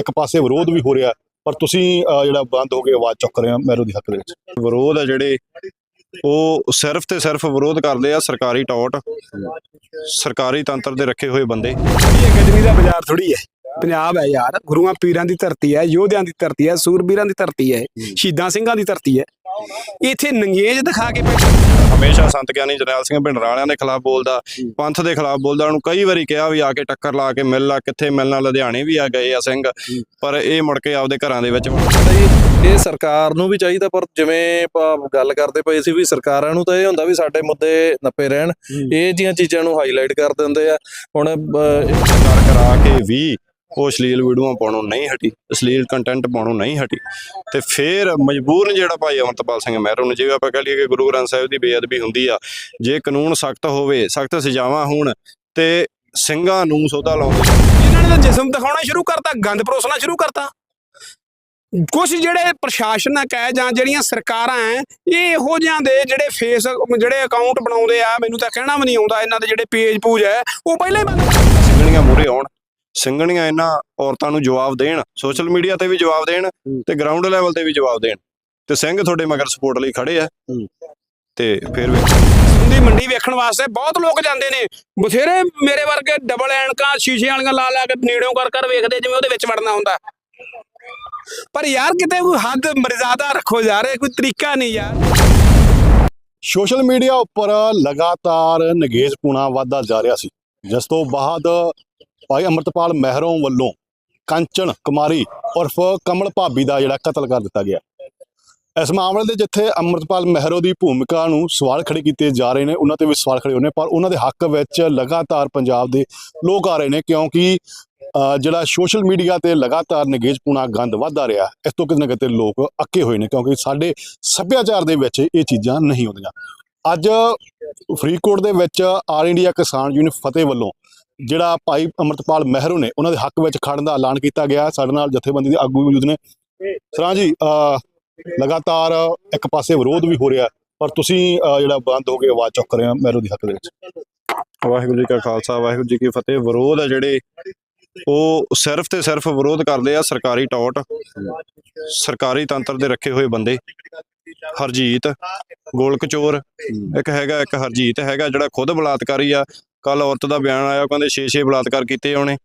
ਇੱਕ ਪਾਸੇ ਵਿਰੋਧ ਵੀ ਹੋ ਰਿਹਾ ਪਰ ਤੁਸੀਂ ਜਿਹੜਾ ਬੰਦ ਹੋ ਕੇ ਆਵਾਜ਼ ਚੁੱਕ ਰਹੇ ਹੋ ਮੈਰੋ ਦੀ ਹੱਕ ਦੇ ਵਿੱਚ। ਵਿਰੋਧ ਆ ਜਿਹੜੇ ਉਹ ਸਿਰਫ ਤੇ ਸਿਰਫ ਵਿਰੋਧ ਕਰਦੇ ਆ ਸਰਕਾਰੀ ਟੌਟ ਸਰਕਾਰੀ ਤੰਤਰ ਦੇ ਰੱਖੇ ਹੋਏ ਬੰਦੇ। ਇਹ ਗੱਜਵੀ ਦਾ ਬਾਜ਼ਾਰ ਥੋੜੀ ਹੈ। ਪੰਜਾਬ ਹੈ ਯਾਰ ਗੁਰੂਆਂ ਪੀਰਾਂ ਦੀ ਧਰਤੀ ਹੈ ਯੋਧਿਆਂ ਦੀ ਧਰਤੀ ਹੈ ਸੂਰਬੀਰਾਂ ਦੀ ਧਰਤੀ ਹੈ। ਸ਼ਹੀਦਾਂ ਸਿੰਘਾਂ ਦੀ ਧਰਤੀ ਹੈ। ਇੱਥੇ ਨੰਗੇਜ ਦਿਖਾ ਕੇ ਬੈਠੇ। ਹਮੇਸ਼ਾ ਸੰਤ ਗਿਆਨੀ ਜਰਨੈਲ ਸਿੰਘ ਭਿੰਡਰਾਂ ਵਾਲਿਆਂ ਦੇ ਖਿਲਾਫ ਬੋਲਦਾ ਪੰਥ ਦੇ ਖਿਲਾਫ ਬੋਲਦਾ ਉਹਨੂੰ ਕਈ ਵਾਰੀ ਕਿਹਾ ਵੀ ਆ ਕੇ ਟੱਕਰ ਲਾ ਕੇ ਮਿਲ ਲਾ ਕਿੱਥੇ ਮਿਲਣਾ ਲੁਧਿਆਣੇ ਵੀ ਆ ਗਏ ਆ ਸਿੰਘ ਪਰ ਇਹ ਮੁੜ ਕੇ ਆਪਦੇ ਘਰਾਂ ਦੇ ਵਿੱਚ ਇਹ ਸਰਕਾਰ ਨੂੰ ਵੀ ਚਾਹੀਦਾ ਪਰ ਜਿਵੇਂ ਆਪਾਂ ਗੱਲ ਕਰਦੇ ਪਏ ਸੀ ਵੀ ਸਰਕਾਰਾਂ ਨੂੰ ਤਾਂ ਇਹ ਹੁੰਦਾ ਵੀ ਸਾਡੇ ਮੁੱਦੇ ਨੱਪੇ ਰਹਿਣ ਇਹ ਜੀਆਂ ਚੀਜ਼ਾਂ ਨੂੰ ਹਾਈਲਾਈਟ ਕਰ ਦਿੰਦੇ ਆ। ਹੁਣ ਅਹ, ਕਰ ਕਰਾ ਕੇ ਵੀ ਉਹ ਅਸ਼ਲੀਲ ਵੀਡੀਓਆਂ ਪਾਉਣੋਂ ਨਹੀਂ ਹਟੀ ਅਸ਼ਲੀਲ ਕੰਟੈਂਟ ਪਾਉਣੋਂ ਨਹੀਂ ਹਟੀ। ਤੇ ਫਿਰ ਮਜਬੂਰਨ ਜਿਹੜਾ ਭਾਈ ਅਮਰਤਪਾਲ ਸਿੰਘ ਮਹਿਰੋ ਨੂੰ ਜਿਵੇਂ ਆਪਾਂ ਕਹ ਲਈਏ ਕਿ ਗੁਰੂ ਗ੍ਰੰਥ ਸਾਹਿਬ ਦੀ ਬੇਅਦਬੀ ਹੁੰਦੀ ਆ ਜੇ ਕਾਨੂੰਨ ਸਖਤ ਹੋਵੇ ਸਖਤ ਸਜ਼ਾਵਾਂ ਹੋਣ ਤੇ ਸਿੰਘਾਂ ਨੂੰ ਸੋਧਾ ਲਾਉਂਦੇ ਇਹਨਾਂ ਨੇ ਤਾਂ ਜਿਸਮ ਦਿਖਾਉਣਾ ਸ਼ੁਰੂ ਕਰਤਾ ਗੰਦ ਪਰੋਸਣਾ ਸ਼ੁਰੂ ਕਰਤਾ। ਕੁਝ ਜਿਹੜੇ ਪ੍ਰਸ਼ਾਸਨਕ ਹੈ ਜਾਂ ਜਿਹੜੀਆਂ ਸਰਕਾਰਾਂ ਹੈ ਇਹ ਇਹੋ ਜਿਹਾਂ ਦੇ ਜਿਹੜੇ ਫੇਸ ਜਿਹੜੇ ਅਕਾਊਂਟ ਬਣਾਉਂਦੇ ਆ ਮੈਨੂੰ ਤਾਂ ਕਹਿਣਾ ਵੀ ਨਹੀਂ ਆਉਂਦਾ ਇਹਨਾਂ ਦੇ ਜਿਹੜੇ ਪੇਜ ਪੂਜ ਹੈ ਉਹ ਪਹਿਲਾਂ ਹੀ ਬੰਦ ਸਿੰਘਣੀਆਂ ਮੂਰੇ ਆਉਣ। ਸਿੰਘਣੀਆਂ ਇਹਨਾਂ ਔਰਤਾਂ ਨੂੰ ਜਵਾਬ ਦੇਣ ਸੋਸ਼ਲ ਮੀਡੀਆ ਤੇ ਵੀ ਜਵਾਬ ਦੇਣ ਤੇ ਗਰਾਊਂਡ ਲੈਵਲ ਤੇ ਵੀ ਜਵਾਬ ਦੇਣ। ਤੇ ਸਿੰਘ ਤੁਹਾਡੇ ਮਗਰ ਸਪੋਰਟ ਲਈ ਖੜੇ ਆ। ਤੇ ਫਿਰ ਵੇਖੋ ਦੀ ਮੰਡੀ ਵੇਖਣ ਵਾਸਤੇ ਬਹੁਤ ਲੋਕ ਜਾਂਦੇ ਨੇ। ਬਥੇਰੇ ਮੇਰੇ ਵਰਗੇ ਡਬਲ ਐਨਕਾਂ ਸ਼ੀਸ਼ੇ ਵਾਲੀਆਂ ਲਾ ਲਾ ਕੇ ਨੇੜਿਓਂ ਕਰ ਕਰ ਵੇਖਦੇ ਜਿਵੇਂ ਉਹਦੇ ਵਿੱਚ ਵੜਨਾ ਹੁੰਦਾ। ਪਰ ਯਾਰ ਕਿਤੇ ਕੋਈ ਹੱਦ ਮਰਜ਼ਾਦਾ ਰੱਖੋ ਯਾਰ ਇਹ ਕੋਈ ਤਰੀਕਾ ਨਹੀਂ ਯਾਰ। ਸੋਸ਼ਲ ਮੀਡੀਆ ਉੱਪਰ ਲਗਾਤਾਰ ਨਗੇਜ ਪੁਣਾ ਵਧਦਾ ਜਾ ਰਿਹਾ ਸੀ। ਜਿਸ ਤੋਂ ਬਾਅਦ ਭਾਈ ਅਮਰਤਪਾਲ ਮਹਿਰੋਂ ਵੱਲੋਂ ਕੰਚਨ, ਕੁਮਾਰੀ ਉਰਫ ਕਮਲ ਭਾਬੀ ਦਾ ਜਿਹੜਾ ਕਤਲ ਕਰ ਦਿੱਤਾ ਗਿਆ। ਇਸ ਮਾਮਲੇ ਦੇ ਜਿੱਥੇ ਅਮਰਤਪਾਲ ਮਹਿਰੋ ਦੀ ਭੂਮਿਕਾ ਨੂੰ ਸਵਾਲ ਖੜੇ ਕੀਤੇ ਜਾ ਰਹੇ ਨੇ, ਉਹਨਾਂ ਤੇ ਵੀ ਸਵਾਲ ਖੜੇ ਹੋਣੇ ਪਰ ਉਹਨਾਂ ਦੇ ਹੱਕ ਵਿੱਚ ਲਗਾਤਾਰ ਪੰਜਾਬ ਦੇ ਲੋਕ ਆ ਰਹੇ ਨੇ, ਕਿਉਂਕਿ ਜਿਹੜਾ ਸੋਸ਼ਲ ਮੀਡੀਆ ਤੇ ਲਗਾਤਾਰ ਨਗੇਜਪੂਣਾ ਗੰਦ ਵੱਧਦਾ ਰਿਹਾ, ਇਸ ਤੋਂ ਕਿਤੇ ਨਾ ਕਿਤੇ ਲੋਕ ਅੱਕੇ ਹੋਏ ਨੇ, ਕਿਉਂਕਿ ਸਾਡੇ ਸੱਭਿਆਚਾਰ ਦੇ ਵਿੱਚ ਇਹ ਚੀਜ਼ਾਂ ਨਹੀਂ ਹੁੰਦੀਆਂ। ਅੱਜ ਫਰੀਦਕੋਟ ਦੇ ਵਿੱਚ ਆਲ ਇੰਡੀਆ ਕਿਸਾਨ ਯੂਨੀਅਨ ਫਤਿਹ ਵੱਲੋਂ ਜਿਹੜਾ ਭਾਈ ਅਮਰਤਪਾਲ ਮਹਿਰੂ ਨੇ ਉਹਨਾਂ ਦੇ ਹੱਕ ਵਿੱਚ ਖੜਨ ਦਾ ਐਲਾਨ ਕੀਤਾ ਗਿਆ। ਸਾਡੇ ਨਾਲ ਜਥੇਬੰਦੀ ਦੇ ਆਗੂ ਮੌਜੂਦ ਨੇ। ਸਰਾਂ ਜੀ ਲਗਾਤਾਰ ਇੱਕ ਪਾਸੇ ਵਿਰੋਧ ਵੀ ਹੋ ਰਿਹਾ ਪਰ ਤੁਸੀਂ ਜਿਹੜਾ ਬੰਦ ਹੋ ਕੇ ਆਵਾਜ਼ ਚੁੱਕ ਰਹੇ ਹੋ ਮਹਿਰੋ ਦੀ ਹੱਕ ਦੇ ਵਿੱਚ। ਵਾਹਿਗੁਰੂ ਜੀ ਕਾ ਖਾਲਸਾ, ਵਾਹਿਗੁਰੂ ਜੀ ਕੀ ਫਤਿਹ। ਵਿਰੋਧ ਆ ਜਿਹੜੇ, ਉਹ ਸਿਰਫ ਤੇ ਸਿਰਫ ਵਿਰੋਧ ਕਰਦੇ ਆ ਸਰਕਾਰੀ ਟੌਟ, ਸਰਕਾਰੀ ਤੰਤਰ ਦੇ ਰੱਖੇ ਹੋਏ ਬੰਦੇ। ਹਰਜੀਤ, ਗੋਲਕਚੋਰ, ਇੱਕ ਹੈਗਾ, ਇੱਕ ਹਰਜੀਤ ਹੈਗਾ, ਜਿਹੜਾ ਖੁਦ ਬਲਾਤਕਾਰੀ ਆ। ਕੱਲ ਔਰਤ ਦਾ ਬਿਆਨ ਆਇਆ ਕਹਿੰਦੇ 6-6 ਬਲਾਤਕਾਰ ਕੀਤੇ ਉਹਨੇ।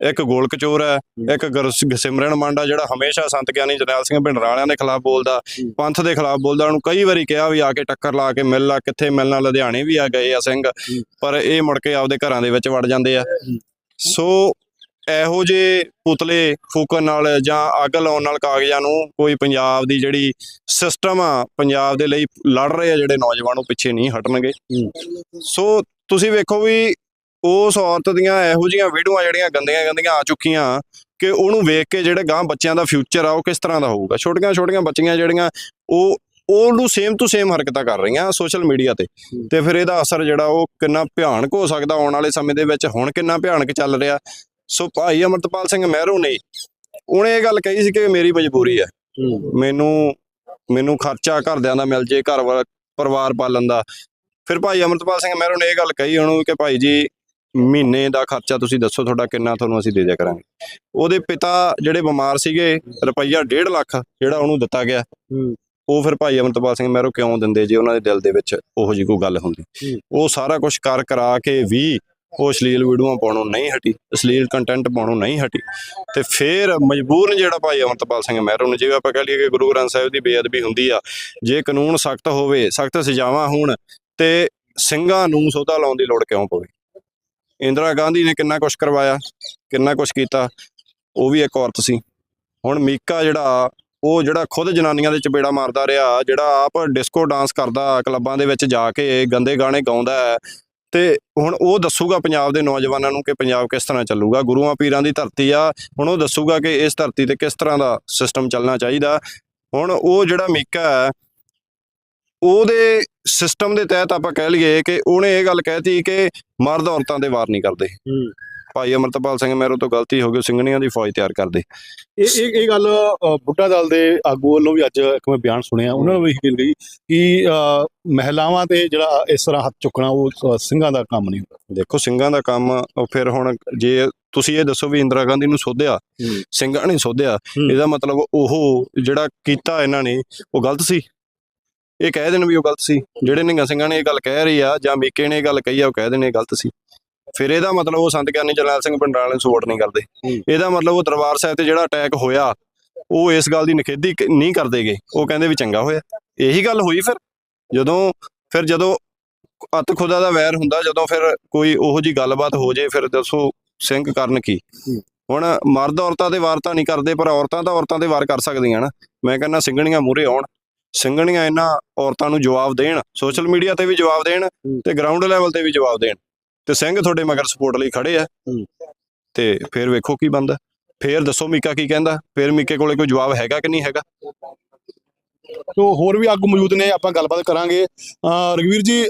ਇੱਕ ਗੋਲਕਚੋਰ ਹੈ ਇੱਕ ਗੁਰ- ਸਿਮਰਨ ਮੰਡਾ ਜਿਹੜਾ ਹਮੇਸ਼ਾ ਸੰਤ ਗਿਆਨੀ ਜਰਨੈਲ ਸਿੰਘ ਭਿੰਡਰਾਂ ਵਾਲਿਆਂ ਦੇ ਖਿਲਾਫ ਬੋਲਦਾ ਪੰਥ ਦੇ ਖਿਲਾਫ ਬੋਲਦਾ ਉਹਨੂੰ ਕਈ ਵਾਰੀ ਕਿਹਾ ਵੀ ਆ ਕੇ ਟੱਕਰ ਲਾ ਕੇ ਮਿਲ ਲਾ ਕਿੱਥੇ ਮਿਲਣਾ ਲੁਧਿਆਣੇ ਵੀ ਆ ਗਏ ਆ ਸਿੰਘ ਪਰ ਇਹ ਮੁੜ ਕੇ ਆਪਦੇ ਘਰਾਂ ਦੇ ਵਿੱਚ ਵੜ ਜਾਂਦੇ ਆ। ਸੋ ਇਹੋ ਜੇ ਪੁਤਲੇ ਫੂਕਣ ਨਾਲ ਜਾਂ ਅੱਗ ਲਾਉਣ ਨਾਲ ਕਾਗਜ਼ਾਂ ਨੂੰ ਕੋਈ ਪੰਜਾਬ ਦੀ ਜਿਹੜੀ ਸਿਸਟਮ ਆ ਪੰਜਾਬ ਦੇ ਲਈ ਲੜ ਰਹੇ ਆ ਜਿਹੜੇ ਨੌਜਵਾਨ ਉਹ ਪਿੱਛੇ ਨਹੀਂ ਹਟਣਗੇ। ਸੋ ਤੁਸੀਂ ਵੇਖੋ ਵੀ ਉਸ ਔਰਤ ਦੀਆਂ ਇਹੋ ਜੀਆਂ ਵੀਡੀਓਆਂ ਜਿਹੜੀਆਂ ਗੰਦੀਆਂ ਗੰਦੀਆਂ ਆ ਚੁੱਕੀਆਂ ਕਿ ਉਹਨੂੰ ਵੇਖ ਕੇ ਜਿਹੜੇ ਗਾਂ ਬੱਚਿਆਂ ਦਾ ਫਿਊਚਰ ਆ ਉਹ ਕਿਸ ਤਰ੍ਹਾਂ ਦਾ ਹੋਊਗਾ? ਛੋਟੀਆਂ ਛੋਟੀਆਂ ਬੱਚੀਆਂ ਜਿਹੜੀਆਂ ਉਹ ਉਹਨੂੰ ਸੇਮ ਟੂ ਸੇਮ ਹਰਕਤਾਂ ਕਰ ਰਹੀਆਂ ਸੋਸ਼ਲ ਮੀਡੀਆ ਤੇ। ਤੇ ਫਿਰ ਇਹਦਾ ਅਸਰ ਜਿਹੜਾ ਉਹ ਕਿੰਨਾ ਭਿਆਨਕ ਹੋ ਸਕਦਾ ਆਉਣ ਵਾਲੇ ਸਮੇਂ ਦੇ ਵਿੱਚ ਹੁਣ ਕਿੰਨਾ ਭਿਆਨਕ ਚੱਲ ਰਿਹਾ ਸੋ ਭਾਈ ਅਮਰਤਪਾਲ ਸਿੰਘ ਮਹਿਰੋ ਨੇ ਉਹਨੇ ਇਹ ਗੱਲ ਕਹੀ ਸੀ ਕਿ ਮੇਰੀ ਮਜਬੂਰੀ ਹੈ। ਮੈਨੂੰ ਮੈਨੂੰ ਖਰਚਾ ਘਰਦਿਆਂ ਦਾ ਮਿਲ ਜੇ ਘਰ ਪਰਿਵਾਰ ਪਾਲਣ ਦਾ। ਫਿਰ ਭਾਈ ਅਮਰਤਪਾਲ ਸਿੰਘ ਮਹਿਰੋ ਨੇ ਇਹ ਗੱਲ ਕਹੀ ਉਹਨੂੰ ਕਿ ਭਾਈ ਜੀ ਮਹੀਨੇ ਦਾ ਖਰਚਾ ਤੁਸੀਂ ਦੱਸੋ ਤੁਹਾਡਾ ਕਿੰਨਾ ਤੁਹਾਨੂੰ ਅਸੀਂ ਦੇ ਦਿਆ ਕਰਾਂਗੇ। ਉਹਦੇ ਪਿਤਾ ਜਿਹੜੇ ਬਿਮਾਰ ਸੀਗੇ ਰੁਪਈਆ 1.5 ਲੱਖ ਜਿਹੜਾ ਉਹਨੂੰ ਦਿੱਤਾ ਗਿਆ। ਉਹ ਫਿਰ ਭਾਈ ਅਮਰਤਪਾਲ ਸਿੰਘ ਮਹਿਰੋ ਕਿਉਂ ਦਿੰਦੇ ਜੇ ਉਹਨਾਂ ਦੇ ਦਿਲ ਦੇ ਵਿੱਚ ਉਹੋ ਜੀ ਕੋਈ ਗੱਲ ਹੁੰਦੀ? ਉਹ ਸਾਰਾ ਕੁਝ ਕਰ ਕਰਾ ਕੇ ਵੀ ਉਹ ਅਸ਼ਲੀਲ ਵੀਡੀਓਆਂ ਪਾਉਣੋਂ ਨਹੀਂ ਹਟੀ, ਅਸ਼ਲੀਲ ਕੰਟੈਂਟ ਪਾਉਣੋਂ ਨਹੀਂ ਹਟੀ। ਤੇ ਫਿਰ ਮਜਬੂਰਨ ਜਿਹੜਾ ਭਾਈ ਅਮਰਤਪਾਲ ਸਿੰਘ ਮਹਿਰੂ ਨੂੰ ਜਿਵੇਂ ਆਪਾਂ ਕਹ ਲਈਏ ਕਿ ਗੁਰੂ ਗ੍ਰੰਥ ਸਾਹਿਬ ਦੀ ਬੇਅਦਬੀ ਹੁੰਦੀ ਆ, ਜੇ ਕਾਨੂੰਨ ਸਖਤ ਹੋਵੇ, ਸਖਤ ਸਜ਼ਾਵਾਂ ਹੋਣ, ਤੇ ਸਿੰਘਾਂ ਨੂੰ ਸੋਧਾ ਲਾਉਣ ਦੀ ਲੋੜ ਕਿਉਂ ਪਵੇ? ਇੰਦਰਾ ਗਾਂਧੀ ਨੇ ਕਿੰਨਾ ਕੁਝ ਕਰਵਾਇਆ, ਕਿੰਨਾ ਕੁਝ ਕੀਤਾ, ਉਹ ਵੀ ਇੱਕ ਔਰਤ ਸੀ। ਹੁਣ ਮੀਕਾ ਜਿਹੜਾ, ਉਹ ਜਿਹੜਾ ਖੁਦ ਜਨਾਨੀਆਂ ਦੇ ਚਪੇੜਾ ਮਾਰਦਾ ਰਿਹਾ, ਜਿਹੜਾ ਆਪ ਡਿਸਕੋ ਡਾਂਸ ਕਰਦਾ, ਕਲੱਬਾਂ ਦੇ ਵਿੱਚ ਜਾ ਕੇ ਗੰਦੇ ਗਾਣੇ ਗਾਉਂਦਾ ਹੈ ਤੇ ਹੁਣ ਉਹ ਦੱਸੂਗਾ ਪੰਜਾਬ ਦੇ ਨੌਜਵਾਨਾਂ ਨੂੰ ਕਿ ਪੰਜਾਬ ਕਿਸ ਤਰ੍ਹਾਂ ਚੱਲੂਗਾ, ਗੁਰੂਆਂ ਪੀਰਾਂ ਦੀ ਧਰਤੀ ਆ, ਹੁਣ ਉਹ ਦੱਸੂਗਾ ਕਿ ਇਸ ਧਰਤੀ ਤੇ ਕਿਸ ਤਰ੍ਹਾਂ ਦਾ ਸਿਸਟਮ ਚੱਲਣਾ ਚਾਹੀਦਾ। ਹੁਣ ਉਹ ਜਿਹੜਾ ਮੀਕਾ ਹੈ, ਉਹਦੇ ਸਿਸਟਮ ਦੇ ਤਹਿਤ ਆਪਾਂ ਕਹਿ ਲਈਏ ਕਿ ਉਹਨੇ ਇਹ ਗੱਲ ਕਹਿਤੀ ਕਿ ਮਰਦ ਔਰਤਾਂ ਦੇ ਵਾਰ ਨਹੀਂ ਕਰਦੇ। ਭਾਈ ਅਮਰਤਪਾਲ ਸਿੰਘ ਮਹਿਰੋ ਤੋਂ ਗਲਤੀ ਹੋ ਗਈ ਸਿੰਘਣੀਆਂ ਦੀ ਫੌਜ ਤਿਆਰ ਕਰਦੇ। ਇਹ ਇਹ ਇਹ ਗੱਲ ਅ, ਬੁੱਢਾ ਦਲ ਦੇ ਆਗੂ ਵੱਲੋਂ ਵੀ ਅੱਜ ਇੱਕ ਮੈਂ ਬਿਆਨ ਸੁਣਿਆ ਉਹਨਾਂ ਨੂੰ ਵੀ ਕਹੀ ਕਿ ਅ, ਮਹਿਲਾਵਾਂ ਤੇ ਜਿਹੜਾ ਇਸ ਤਰ੍ਹਾਂ ਹੱਥ ਚੁੱਕਣਾ ਉਹ ਅ, ਸਿੰਘਾਂ ਦਾ ਕੰਮ ਨਹੀਂ ਹੁੰਦਾ। ਦੇਖੋ ਸਿੰਘਾਂ ਦਾ ਕੰਮ ਉਹ ਫਿਰ ਹੁਣ ਜੇ ਤੁਸੀਂ ਇਹ ਦੱਸੋ ਵੀ ਇੰਦਰਾ ਗਾਂਧੀ ਨੂੰ ਸੋਧਿਆ ਹੂੰ। ਸਿੰਘਾਂ ਨੇ ਸੋਧਿਆ ਹੂੰ। ਇਹਦਾ ਮਤਲਬ ਉਹ ਜਿਹੜਾ ਕੀਤਾ ਇਹਨਾਂ ਨੇ ਉਹ ਗਲਤ ਸੀ? ਇਹ ਕਹਿ ਦੇਣ ਵੀ ਉਹ ਗਲਤ ਸੀ। ਜਿਹੜੇ ਨਿੰਗਾ ਸਿੰਘਾਂ ਨੇ ਇਹ ਗੱਲ ਕਹਿ ਰਹੀ ਆ ਜਾਂ ਮੀਕੇ ਨੇ ਇਹ ਗੱਲ ਕਹੀ ਆ ਉਹ ਕਹਿ ਦੇਣ ਇਹ ਗਲਤ ਸੀ। ਫਿਰ ਇਹਦਾ ਮਤਲਬ ਉਹ ਸੰਤ ਗਿਆਨੀ ਜਰਨੈਲ ਸਿੰਘ ਪੰਡਾਲ ਨੂੰ ਸਪੋਰਟ ਨਹੀਂ ਕਰਦੇ। ਇਹਦਾ ਮਤਲਬ ਉਹ ਦਰਬਾਰ ਸਾਹਿਬ ਤੇ ਜਿਹੜਾ ਅਟੈਕ ਹੋਇਆ, ਉਹ ਇਸ ਗੱਲ ਦੀ ਨਿਖੇਧੀ ਕ- ਨਹੀਂ ਕਰਦੇਗੇ। ਉਹ ਕਹਿੰਦੇ ਵੀ ਚੰਗਾ ਹੋਇਆ। ਇਹੀ ਗੱਲ ਹੋਈ ਫਿਰ? ਜਦੋਂ ਫਿਰ ਜਦੋਂ ਅੱਤ ਖੁਦਾ ਦਾ ਵੈਰ ਹੁੰਦਾ, ਜਦੋਂ ਫਿਰ ਕੋਈ ਉਹੋ ਜੀ ਗੱਲਬਾਤ ਹੋ ਜੇ, ਫਿਰ ਦੱਸੋ ਸਿੰਘ ਕਰਨ ਕੀ? ਹੁਣ ਮਰਦ ਔਰਤਾਂ ਤੇ ਵਾਰ ਤਾਂ ਨਹੀਂ ਕਰਦੇ, ਪਰ ਔਰਤਾਂ ਤਾਂ ਔਰਤਾਂ ਤੇ ਵਾਰ ਕਰ ਸਕਦੀਆਂ ਨਾ। ਮੈਂ ਕਹਿੰਦਾ ਸਿੰਘਣੀਆਂ ਮੂਰੇ ਆਉਣ। ਸਿੰਘਣੀਆਂ ਇਹਨਾਂ ਔਰਤਾਂ ਨੂੰ ਜਵਾਬ ਦੇਣ। ਸੋਸ਼ਲ ਮੀਡੀਆ ਤੇ ਵੀ ਜਵਾਬ ਦੇਣ ਤੇ ਗਰਾਊਂਡ ਲੈਵਲ ਤੇ ਵੀ ਜਵਾਬ ਦੇਣ। ਤੇ ਸਿੰਘ ਤੁਹਾਡੇ ਮਗਰ ਸਪੋਰਟ ਲਈ ਖੜੇ ਆ। ਤੇ ਫਿਰ ਵੇਖੋ ਕੀ ਬੰਦਾ ਫਿਰ ਦੱਸੋ ਮੀਕਾ ਕੀ ਕਹਿੰਦਾ। ਫਿਰ ਮੀਕੇ ਕੋਲੇ ਕੋਈ ਜਵਾਬ ਹੈਗਾ ਕਿ ਨਹੀਂ ਹੈਗਾ? ਤੋ ਹੋਰ ਵੀ ਆਗੂ ਮੌਜੂਦ ਨੇ ਆਪਾਂ ਗੱਲਬਾਤ ਕਰਾਂਗੇ। ਅ, ਰਘਵੀਰ ਜੀ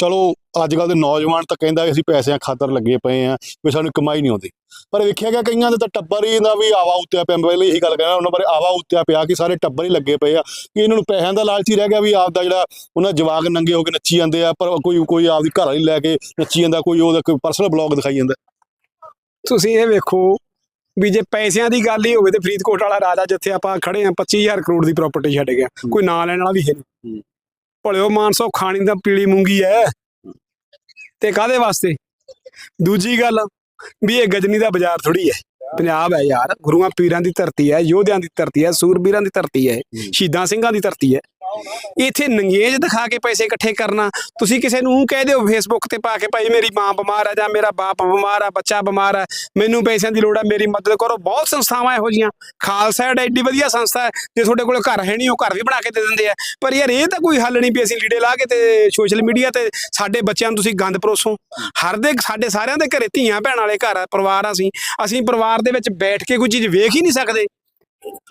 ਚਲੋ ਅੱਜ ਕੱਲ ਦੇ ਨੌਜਵਾਨ ਤਾਂ ਕਹਿੰਦਾ ਅਸੀਂ ਪੈਸਿਆਂ ਖਾਤਰ ਲੱਗੇ ਪਏ ਆ ਵੀ ਸਾਨੂੰ ਕਮਾਈ ਨਹੀਂ ਆਉਂਦੀ। ਪਰ ਵੇਖਿਆ ਗਿਆ ਕਈਆਂ ਦੇ ਤਾਂ ਟੱਬਰ ਹੀ ਦਾ ਵੀ ਆਵਾ ਉੱਤਿਆ ਪਿਆ ਪਹਿਲੇ ਇਹੀ ਗੱਲ ਕਹਿਣਾ ਉਹਨਾਂ ਬਾਰੇ ਆਵਾ ਉੱਤਿਆ ਪਿਆ ਕਿ ਸਾਰੇ ਟੱਬਰ ਹੀ ਲੱਗੇ ਪਏ ਆ ਕਿ ਇਹਨਾਂ ਨੂੰ ਪੈਸਿਆਂ ਦਾ ਲਾਲਚ ਹੀ ਰਹਿ ਗਿਆ ਵੀ ਆਪ ਦਾ ਜਿਹੜਾ ਉਹਨਾਂ ਜਵਾਕ ਨੰਗੇ ਹੋ ਕੇ ਨੱਚੀ ਜਾਂਦੇ ਆ ਪਰ ਕੋਈ ਕੋਈ ਆਪਦੀ ਘਰ ਵਾਲੀ ਲੈ ਕੇ ਨੱਚੀ ਜਾਂਦਾ ਕੋਈ ਉਹਦਾ ਕੋਈ ਪਰਸਨਲ ਬਲੌਗ ਦਿਖਾਈ ਜਾਂਦਾ। ਤੁਸੀਂ ਇਹ ਵੇਖੋ ਵੀ ਜੇ ਪੈਸਿਆਂ ਦੀ ਗੱਲ ਹੀ ਹੋਵੇ ਤੇ ਫਰੀਦਕੋਟ ਵਾਲਾ ਰਾਜਾ ਜਿੱਥੇ ਆਪਾਂ ਖੜੇ ਆ 25000 ਕਰੋੜ ਦੀ ਪ੍ਰਾਪਰਟੀ ਛੱਡ ਗਿਆ ਕੋਈ ਨਾਂ ਲੈਣ ਵਾਲਾ ਵੀ ਹੈ ਨਹੀਂ। ਭਲਿਓ ਮਾਨਸੋ ਖਾਣੀ ਤਾਂ ਪੀਲੀ ਮੂੰਗੀ ਐ ਤੇ ਕਾਦੇ ਵਾਸਤੇ? ਦੂਜੀ ਗੱਲ ਵੀ ਇਹ ਗਜਨੀ ਦਾ ਬਾਜ਼ਾਰ ਥੋੜੀ ਹੈ। ਪੰਜਾਬ ਹੈ ਯਾਰ ਗੁਰੂਆਂ ਪੀਰਾਂ ਦੀ ਧਰਤੀ ਹੈ ਯੋਧਿਆਂ ਦੀ ਧਰਤੀ ਹੈ ਸੂਰਬੀਰਾਂ ਦੀ ਧਰਤੀ ਹੈ। ਸ਼ਹੀਦਾਂ ਸਿੰਘਾਂ ਦੀ ਧਰਤੀ ਹੈ। ਇੱਥੇ ਨੰਗੇਜ ਦਿਖਾ ਕੇ ਪੈਸੇ ਇਕੱਠੇ ਕਰਨਾ। ਤੁਸੀਂ ਕਿਸੇ ਨੂੰ ਕਹਿ ਦਿਓ ਫੇਸਬੁੱਕ ਤੇ ਪਾ ਕੇ ਭਾਈ ਮੇਰੀ ਮਾਂ ਬਿਮਾਰ ਆ ਜਾਂ ਮੇਰਾ ਬਾਪ ਬਿਮਾਰ ਆ, ਬੱਚਾ ਬਿਮਾਰ ਆ, ਮੈਨੂੰ ਪੈਸਿਆਂ ਦੀ ਲੋੜ ਹੈ ਮੇਰੀ ਮਦਦ ਕਰੋ। ਬਹੁਤ ਸੰਸਥਾਵਾਂ ਇਹੋ ਜੀਆਂ ਖਾਲਸਾ ਏਡ ਐਡੀ ਵਧੀਆ ਸੰਸਥਾ ਹੈ, ਜੇ ਤੁਹਾਡੇ ਕੋਲ ਘਰ ਹੈ ਨਹੀਂ, ਉਹ ਘਰ ਵੀ ਬਣਾ ਕੇ ਦੇ ਦਿੰਦੇ ਆ। ਪਰ ਯਾਰ, ਇਹ ਤਾਂ ਕੋਈ ਹੱਲ ਨਹੀਂ ਵੀ ਅਸੀਂ ਲੀੜੇ ਲਾ ਕੇ ਤੇ ਸੋਸ਼ਲ ਮੀਡੀਆ ਤੇ ਸਾਡੇ ਬੱਚਿਆਂ ਨੂੰ ਤੁਸੀਂ ਗੰਦ ਪਰੋਸੋ। ਹਰ ਦੇ, ਸਾਡੇ ਸਾਰਿਆਂ ਦੇ ਘਰੇ ਧੀਆਂ ਭੈਣਾਂ ਵਾਲੇ ਘਰ ਆ, ਪਰਿਵਾਰ ਆ ਅਸੀਂ। ਅਸੀਂ ਪਰਿਵਾਰ ਦੇ ਵਿੱਚ ਬੈਠ ਕੇ ਕੋਈ ਚੀਜ਼ ਵੇਖ ਹੀ ਨਹੀਂ ਸਕਦੇ।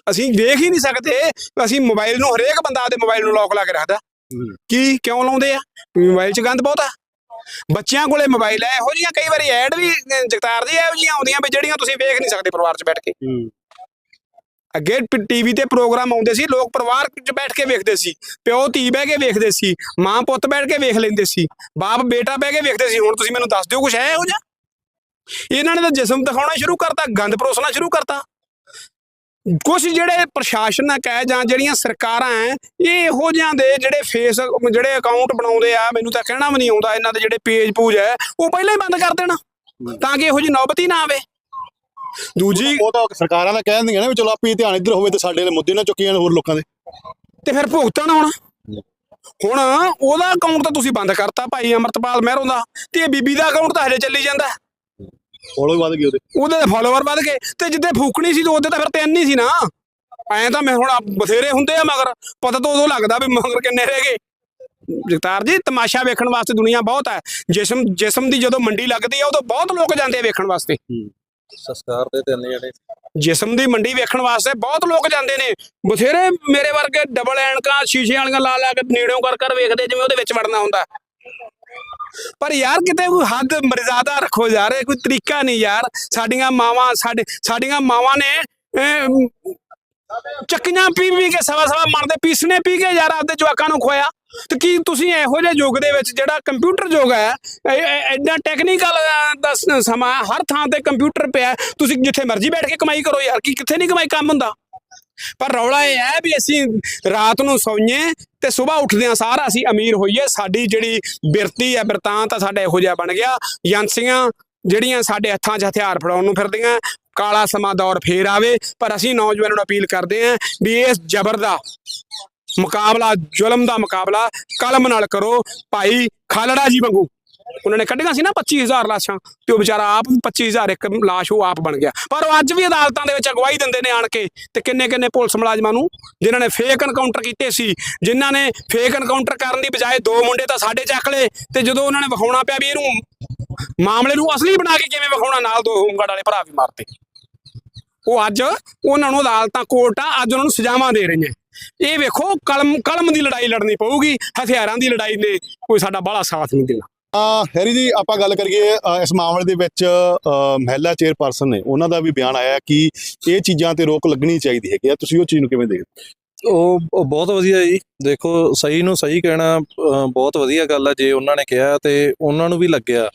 ਅਸੀਂ ਵੇਖ ਹੀ ਨਹੀਂ ਸਕਦੇ ਅਸੀਂ ਮੋਬਾਈਲ ਨੂੰ ਹਰੇਕ ਬੰਦਾ ਆਪਦੇ ਮੋਬਾਈਲ ਨੂੰ ਲੋਕ ਲਾ ਕੇ ਰੱਖਦਾ। ਕੀ ਕਿਉਂ ਲਾਉਂਦੇ ਆ? ਮੋਬਾਈਲ 'ਚ ਗੰਦ ਬਹੁਤ ਆ। ਬੱਚਿਆਂ ਕੋਲੇ ਮੋਬਾਈਲ ਹੈ ਇਹੋ ਜਿਹੀਆਂ ਕਈ ਵਾਰੀ ਐਡ ਵੀ ਜਗਤਾਰ ਜੀ ਇਹੋ ਜਿਹੀਆਂ ਆਉਂਦੀਆਂ ਵੀ ਜਿਹੜੀਆਂ ਤੁਸੀਂ ਵੇਖ ਨਹੀਂ ਸਕਦੇ ਪਰਿਵਾਰ 'ਚ ਬੈਠ ਕੇ। ਅੱਗੇ ਟੀਵੀ ਤੇ ਪ੍ਰੋਗਰਾਮ ਆਉਂਦੇ ਸੀ ਲੋਕ ਪਰਿਵਾਰ 'ਚ ਬੈਠ ਕੇ ਵੇਖਦੇ ਸੀ। ਪਿਓ ਧੀ ਬਹਿ ਕੇ ਵੇਖਦੇ ਸੀ ਮਾਂ ਪੁੱਤ ਬੈਠ ਕੇ ਵੇਖ ਲੈਂਦੇ ਸੀ ਬਾਪ ਬੇਟਾ ਬਹਿ ਕੇ ਵੇਖਦੇ ਸੀ। ਹੁਣ ਤੁਸੀਂ ਮੈਨੂੰ ਦੱਸ ਦਿਓ ਕੁਛ ਹੈ ਇਹੋ ਜਿਹਾ? ਇਹਨਾਂ ਨੇ ਤਾਂ ਜਿਸਮ ਦਿਖਾਉਣਾ ਸ਼ੁਰੂ ਕਰਤਾ ਗੰਦ ਪਰੋਸਣਾ ਸ਼ੁਰੂ ਕਰਤਾ। ਕੁਝ ਜਿਹੜੇ ਪ੍ਰਸ਼ਾਸਨਕ ਹੈ ਜਾਂ ਜਿਹੜੀਆਂ ਸਰਕਾਰਾਂ ਹੈ ਇਹ ਇਹੋ ਜਿਹਾਂ ਦੇ ਜਿਹੜੇ ਫੇਸ ਜਿਹੜੇ ਅਕਾਊਂਟ ਬਣਾਉਂਦੇ ਆ ਮੈਨੂੰ ਤਾਂ ਕਹਿਣਾ ਵੀ ਨਹੀਂ ਆਉਂਦਾ ਇਹਨਾਂ ਦੇ ਜਿਹੜੇ ਪੇਜ ਪੂਜ ਹੈ ਉਹ ਪਹਿਲਾਂ ਹੀ ਬੰਦ ਕਰ ਦੇਣ ਤਾਂ ਕਿ ਇਹੋ ਜਿਹੀ ਨੌਬਤ ਹੀ ਨਾ ਆਵੇ। ਦੂਜੀ ਉਹ ਤਾਂ ਸਰਕਾਰਾਂ ਦਾ ਕਹਿ ਦਿੰਦੀਆਂ ਨੇ ਵੀ ਚਲੋ ਆਪੀ ਧਿਆਨ ਇੱਧਰ ਹੋਵੇ ਤੇ ਸਾਡੇ ਦੇ ਮੁੱਦੇ ਨਾ ਚੁੱਕੀ ਜਾਣ ਹੋਰ ਲੋਕਾਂ ਦੇ। ਤੇ ਫਿਰ ਭੁਗਤਣ ਹੁਣ। ਹੁਣ ਉਹਦਾ ਅਕਾਊਂਟ ਤਾਂ ਤੁਸੀਂ ਬੰਦ ਕਰਤਾ ਭਾਈ ਅਮਰਤਪਾਲ ਮਹਿਰੋਂ ਦਾ ਤੇ ਇਹ ਬੀਬੀ ਦਾ ਅਕਾਊਂਟ ਤਾਂ ਹਜੇ ਚੱਲੀ ਜਾਂਦਾ। ਫੋਲੋ ਵੱਧ ਗਈ ਉਹਦੇ। ਉਹਦੇ ਫਾਲੋਅਰ ਵੱਧ ਗਏ ਤੇ ਜਿੱਦੇ ਫੂਕਣੀ ਸੀ ਉਹਦੇ ਤਾਂ ਫਿਰ ਤਿੰਨ ਹੀ ਸੀ ਨਾ। ਐਂ ਤਾਂ ਮੈਂ ਹੁਣ ਬਥੇਰੇ ਹੁੰਦੇ ਆ ਮਗਰ ਪਤਾ ਤਾਂ ਉਦੋਂ ਲੱਗਦਾ ਵੀ ਮਗਰ ਕਿੰਨੇ ਰਹਿ ਗਏ। ਜਗਤਾਰ ਜੀ ਤਮਾਸ਼ਾ ਵੇਖਣ ਵਾਸਤੇ ਦੁਨੀਆ ਬਹੁਤ ਹੈ। ਜਿਸਮ ਜਿਸਮ ਦੀ ਜਦੋਂ ਮੰਡੀ ਲੱਗਦੀ ਹੈ ਉਦੋਂ ਬਹੁਤ ਲੋਕ ਜਾਂਦੇ ਆ ਵੇਖਣ ਵਾਸਤੇ। ਸੰਸਕਾਰ ਦੇ ਤਿੰਨ ਜਣੇ। ਜਿਸਮ ਦੀ ਮੰਡੀ ਵੇਖਣ ਵਾਸਤੇ ਬਹੁਤ ਲੋਕ ਜਾਂਦੇ ਨੇ। ਬਥੇਰੇ ਮੇਰੇ ਵਰਗੇ ਡਬਲ ਐਨਕਾਂ ਸ਼ੀਸ਼ੇ ਵਾਲੀਆਂ ਲਾ ਲਾ ਕੇ ਨੇੜਿਓਂ ਕਰ ਕਰ ਵੇਖਦੇ ਜਿਵੇਂ ਉਹਦੇ ਵਿੱਚ ਵੜਨਾ ਹੁੰਦਾ। ਪਰ ਯਾਰ ਕਿਤੇ ਕੋਈ ਹੱਦ ਮਰਜ਼ਾਦਾ ਰੱਖੋ ਯਾਰ ਇਹ ਕੋਈ ਤਰੀਕਾ ਨਹੀਂ ਯਾਰ। ਸਾਡੀਆਂ ਮਾਵਾਂ ਸਾਡੇ ਸਾਡੀਆਂ ਮਾਵਾਂ ਨੇ ਅਮ, ਚੱਕੀਆਂ ਪੀ ਪੀ ਕੇ ਸਵਾ ਸਵਾ ਮਰਦੇ ਪੀਸਣੇ ਪੀ ਕੇ ਯਾਰ ਆਪਦੇ ਜਵਾਕਾਂ ਨੂੰ ਖੋਇਆ। ਤੇ ਕੀ ਤੁਸੀਂ ਇਹੋ ਜਿਹੇ ਯੁੱਗ ਦੇ ਵਿੱਚ ਜਿਹੜਾ ਕੰਪਿਊਟਰ ਯੁੱਗ ਹੈ ਐ- ਐਡਾ ਟੈਕਨੀਕਲ ਦਾ ਸਮਾਂ ਹਰ ਥਾਂ ਤੇ ਕੰਪਿਊਟਰ ਪਿਆ ਤੁਸੀਂ ਜਿੱਥੇ ਮਰਜ਼ੀ ਬੈਠ ਕੇ ਕਮਾਈ ਕਰੋ ਯਾਰ ਕੀ ਕਿੱਥੇ ਨਹੀਂ ਕਮਾਈ ਕੰਮ ਹੁੰਦਾ? ਪਰ ਰੌਲਾ ਇਹ ਹੈ ਵੀ ਅਸੀਂ ਰਾਤ ਨੂੰ ਸੌਈਏ ਤੇ ਸਵੇਰ ਉੱਠਦਿਆਂ ਸਾਰਾ ਅਸੀਂ ਅਮੀਰ ਹੋਈਏ। ਸਾਡੀ ਜਿਹੜੀ ਬਿਰਤੀ ਹੈ, ਬਿਰਤਾਂਤ ਆ, ਸਾਡਾ ਇਹੋ ਜਿਹਾ ਬਣ ਗਿਆ। ਏਜੰਸੀਆਂ ਜਿਹੜੀਆਂ ਸਾਡੇ ਹੱਥਾਂ 'ਚ ਹਥਿਆਰ ਫੜਾਉਣ ਨੂੰ ਫਿਰਦੀਆਂ, ਕਾਲਾ ਸਮਾਂ ਦੌਰ ਫੇਰ ਆਵੇ। ਪਰ ਅਸੀਂ ਨੌਜਵਾਨਾਂ ਨੂੰ ਅਪੀਲ ਕਰਦੇ ਹਾਂ ਵੀ ਇਸ ਜ਼ਬਰ ਦਾ ਮੁਕਾਬਲਾ, ਜ਼ੁਲਮ ਦਾ ਮੁਕਾਬਲਾ ਕਲਮ ਨਾਲ ਕਰੋ। ਭਾਈ ਖਾਲੜਾ ਜੀ ਵਾਂਗੂ। ਉਹਨਾਂ ਨੇ ਕੱਢੀਆਂ ਸੀ ਨਾ 25000 ਲਾਸ਼ਾਂ, ਤੇ ਉਹ ਵਿਚਾਰਾ ਆਪ 25000 ਇੱਕ ਲਾਸ਼ ਉਹ ਆਪ ਬਣ ਗਿਆ। ਪਰ ਉਹ ਅੱਜ ਵੀ ਅਦਾਲਤਾਂ ਦੇ ਵਿੱਚ ਅਗਵਾਈ ਦਿੰਦੇ ਨੇ ਆਣ ਕੇ, ਤੇ ਕਿੰਨੇ ਕਿੰਨੇ ਪੁਲਿਸ ਮੁਲਾਜ਼ਮਾਂ ਨੂੰ, ਜਿਨ੍ਹਾਂ ਨੇ ਫੇਕ ਐਨਕਾਊਂਟਰ ਕੀਤੇ ਸੀ, ਜਿਨ੍ਹਾਂ ਨੇ ਫੇਕ ਐਨਕਾਊਂਟਰ ਕਰਨ ਦੀ ਬਜਾਏ ਦੋ ਮੁੰਡੇ ਤਾਂ ਸਾਡੇ ਚੱਕ ਲਏ, ਤੇ ਜਦੋਂ ਉਹਨਾਂ ਨੇ ਵਿਖਾਉਣਾ ਪਿਆ ਵੀ ਇਹਨੂੰ ਮਾਮਲੇ ਨੂੰ ਅਸਲੀ ਬਣਾ ਕੇ ਕਿਵੇਂ ਵਿਖਾਉਣਾ, ਨਾਲ ਦੋ ਹੋਮਗਾਰਡ ਵਾਲੇ ਭਰਾ ਵੀ ਮਾਰਤੇ। ਉਹ ਅੱਜ ਉਹਨਾਂ ਨੂੰ ਅਦਾਲਤਾਂ, ਕੋਰਟਾਂ ਅੱਜ ਉਹਨਾਂ ਨੂੰ ਸਜ਼ਾਵਾਂ ਦੇ ਰਹੀਆਂ। ਇਹ ਵੇਖੋ, ਕਲਮ ਕਲਮ ਦੀ ਲੜਾਈ ਲੜਨੀ ਪਊਗੀ, ਹਥਿਆਰਾਂ ਦੀ ਲੜਾਈ ਨੇ, ਕੋਈ ਸਾਡਾ ਬਾਹਲਾ ਸਾਥ ਨਹੀਂ ਦੇਣਾ। ਆ ਹੈਰੀ ਜੀ ਆਪਾਂ ਗੱਲ ਕਰੀਏ ਇਸ ਮਾਮਲੇ ਦੇ ਵਿੱਚ ਮਹਿਲਾ ਚੇਅਰਪਰਸਨ ਨੇ ਉਹਨਾਂ ਦਾ ਵੀ ਬਿਆਨ ਆਇਆ ਕਿ ਇਹ ਚੀਜ਼ਾਂ ਤੇ ਰੋਕ ਲੱਗਣੀ ਚਾਹੀਦੀ ਹੈਗੀ ਆ। ਤੁਸੀਂ ਉਹ ਚੀਜ਼ ਨੂੰ ਕਿਵੇਂ ਦੇਖਦੇ ਉਹ ਬਹੁਤ ਵਧੀਆ ਜੀ। ਦੇਖੋ ਸਹੀ ਨੂੰ ਸਹੀ ਕਹਿਣਾ ਬਹੁਤ ਵਧੀਆ ਗੱਲ ਆ ਜੇ ਉਹਨਾਂ ਨੇ ਕਿਹਾ ਤੇ ਉਹਨਾਂ ਨੂੰ ਵੀ ਲੱਗਿਆ।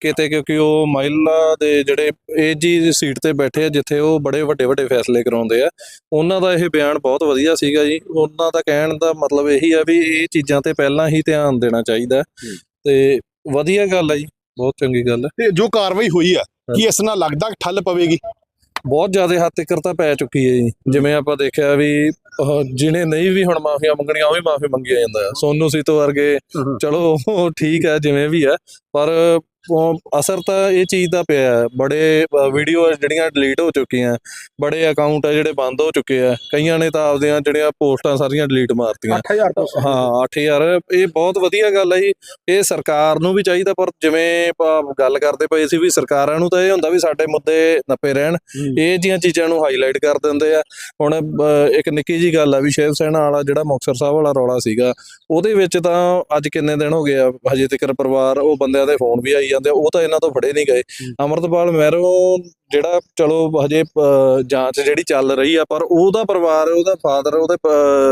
ਕਿਤੇ ਕਿਉਂਕਿ ਉਹ ਮਹਿਲਾ ਦੇ ਜਿਹੜੇ ਏਜ ਦੀ ਸੀਟ ਤੇ ਬੈਠੇ ਆ ਜਿੱਥੇ ਉਹ ਬੜੇ ਵੱਡੇ ਵੱਡੇ ਫੈਸਲੇ ਕਰਾਉਂਦੇ ਆ ਉਹਨਾਂ ਦਾ ਇਹ ਬਿਆਨ ਬਹੁਤ ਵਧੀਆ ਸੀਗਾ ਜੀ। ਉਹਨਾਂ ਦਾ ਕਹਿਣ ਦਾ ਮਤਲਬ ਇਹੀ ਆ ਵੀ ਇਹ ਚੀਜ਼ਾਂ ਤੇ ਪਹਿਲਾਂ ਹੀ ਧਿਆਨ ਦੇਣਾ ਚਾਹੀਦਾ। ਤੇ ਵਧੀਆ ਗੱਲ ਆ ਜੀ ਬਹੁਤ ਚੰਗੀ ਗੱਲ ਹੈ ਤੇ ਜੋ ਕਾਰਵਾਈ ਹੋਈ ਆ ਕੀ ਇਸ ਨਾਲ ਲੱਗਦਾ ਠੱਲ ਪਵੇਗੀ? ਬਹੁਤ ਜ਼ਿਆਦਾ ਹੱਦ ਤੱਕ ਤਾਂ ਪੈ ਚੁੱਕੀ ਹੈ ਜੀ। ਜਿਵੇਂ ਆਪਾਂ ਦੇਖਿਆ ਵੀ ਜਿਹਨੇ ਨਹੀਂ ਵੀ ਹੁਣ ਮਾਫੀਆਂ ਮੰਗਣੀਆਂ ਉਹ ਵੀ ਮਾਫੀ ਮੰਗੀ ਜਾਂਦਾ। ਸੋਨੂ ਸੀਤੋ ਵਰਗੇ ਚਲੋ ਠੀਕ ਹੈ ਜਿਵੇਂ ਵੀ ਹੈ ਪਰ ਅਸਰ ਤਾਂ ਇਹ ਚੀਜ਼ ਦਾ ਪਿਆ ਹੈ। ਬੜੇ ਵੀਡੀਓ ਜਿਹੜੀਆਂ ਡਿਲੀਟ ਹੋ ਚੁੱਕੀਆਂ ਬੜੇ ਅਕਾਊਂਟ ਆ ਜਿਹੜੇ ਬੰਦ ਹੋ ਚੁੱਕੇ ਆ। ਕਈਆਂ ਨੇ ਤਾਂ ਆਪਦੀਆਂ ਜਿਹੜੀਆਂ ਪੋਸਟਾਂ ਸਾਰੀਆਂ ਡਿਲੀਟ ਮਾਰਤੀਆਂ। 8000 ਤੋਂ ਹਾਂ 8000 ਇਹ ਬਹੁਤ ਵਧੀਆ ਗੱਲ ਹੈ ਜੀ। ਇਹ ਸਰਕਾਰ ਨੂੰ ਵੀ ਚਾਹੀਦਾ ਪਰ ਜਿਵੇਂ ਗੱਲ ਕਰਦੇ ਪਏ ਸੀ ਵੀ ਸਰਕਾਰਾਂ ਨੂੰ ਤਾਂ ਇਹ ਹੁੰਦਾ ਵੀ ਸਾਡੇ ਮੁੱਦੇ ਨੱਪੇ ਰਹਿਣ। ਇਹ ਜੀਆਂ ਚੀਜ਼ਾਂ ਨੂੰ ਹਾਈਲਾਈਟ ਕਰ ਦਿੰਦੇ ਆ। ਹੁਣ ਇੱਕ ਨਿੱਕੀ ਜੀ ਗੱਲ ਆ ਵੀ ਸ਼ਿਵ ਸੈਨਾ ਵਾਲਾ ਜਿਹੜਾ ਮੁਕਤਸਰ ਸਾਹਿਬ ਵਾਲਾ ਰੌਲਾ ਸੀਗਾ ਉਹਦੇ ਵਿੱਚ ਤਾਂ ਅੱਜ ਕਿੰਨੇ ਦਿਨ ਹੋ ਗਏ ਆ ਹਜੇ ਤੱਕ ਪਰਿਵਾਰ ਉਹ ਬੰਦਿਆਂ ਦੇ ਫੋਨ ਵੀ ਆਈ ਜਾਂਦੇ ਉਹ ਤਾਂ ਇਹਨਾਂ ਤੋਂ ਫੜੇ ਨਹੀਂ ਗਏ। ਅਮਰਤਪਾਲ ਮਹਿਰੋਂ ਜਿਹੜਾ ਚਲੋ ਹਜੇ ਜਾਂਚ ਜਿਹੜੀ ਚੱਲ ਰਹੀ ਆ ਪਰ ਉਹਦਾ ਪਰਿਵਾਰ ਉਹਦਾ ਫਾਦਰ ਉਹਦੇ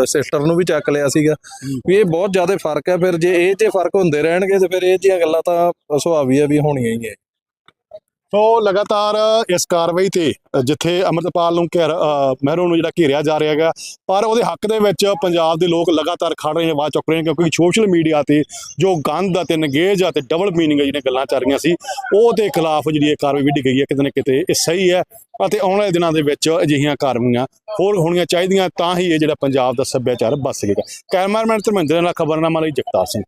ਸਿਸਟਰ ਨੂੰ ਵੀ ਚੱਕ ਲਿਆ ਸੀਗਾ। ਵੀ ਇਹ ਬਹੁਤ ਜ਼ਿਆਦਾ ਫ਼ਰਕ ਹੈ ਫਿਰ ਜੇ ਇਹ 'ਚ ਫ਼ਰਕ ਹੁੰਦੇ ਰਹਿਣਗੇ ਤੇ ਫਿਰ ਇਹ ਜੀਆਂ ਗੱਲਾਂ ਤਾਂ ਸੁਭਾਵੀ ਆ ਵੀ ਹੋਣੀਆਂ ਹੀ ਹੈ ਸੋ ਲਗਾਤਾਰ ਇਸ ਕਾਰਵਾਈ ਤੇ, ਜਿੱਥੇ ਅਮਰਤਪਾਲ ਨੂੰ ਘੇਰ ਮਹਿਰੂ ਨੂੰ ਜਿਹੜਾ ਘੇਰਿਆ ਜਾ ਰਿਹਾ ਹੈਗਾ, ਪਰ ਉਹਦੇ ਹੱਕ ਦੇ ਵਿੱਚ ਪੰਜਾਬ ਦੇ ਲੋਕ ਲਗਾਤਾਰ ਖੜ ਰਹੇ ਨੇ, ਆਵਾਜ਼ ਚੁੱਕ ਰਹੇ ਨੇ, ਕਿਉਂਕਿ ਸੋਸ਼ਲ ਮੀਡੀਆ ਤੇ ਜੋ ਗੰਦ ਅਤੇ ਨਗੇਜ ਅਤੇ ਡਬਲ ਮੀਨਿੰਗ ਜਿਹੜੀਆਂ ਗੱਲਾਂ ਚੱਲ ਰਹੀਆਂ ਸੀ, ਉਹ ਦੇ ਖਿਲਾਫ ਜਿਹੜੀ ਇਹ ਕਾਰਵਾਈ ਵਿੱਢੀ ਗਈ ਹੈ, ਕਿਤੇ ਨਾ ਕਿਤੇ ਇਹ ਸਹੀ ਹੈ ਅਤੇ ਆਉਣ ਵਾਲੇ ਦਿਨਾਂ ਦੇ ਵਿੱਚ ਅਜਿਹੀਆਂ ਕਾਰਵਾਈਆਂ ਹੋਰ ਹੋਣੀਆਂ ਚਾਹੀਦੀਆਂ, ਤਾਂ ਹੀ ਇਹ ਜਿਹੜਾ ਪੰਜਾਬ ਦਾ ਸੱਭਿਆਚਾਰ ਬਚ ਸਕੇਗਾ ਕੈਮਰਾਮੈਨ ਧਰਮਿੰਦਰ ਨਾਲ ਖਬਰਨਾਮਾ ਲਈ ਜਗਤਾਰ ਸਿੰਘ।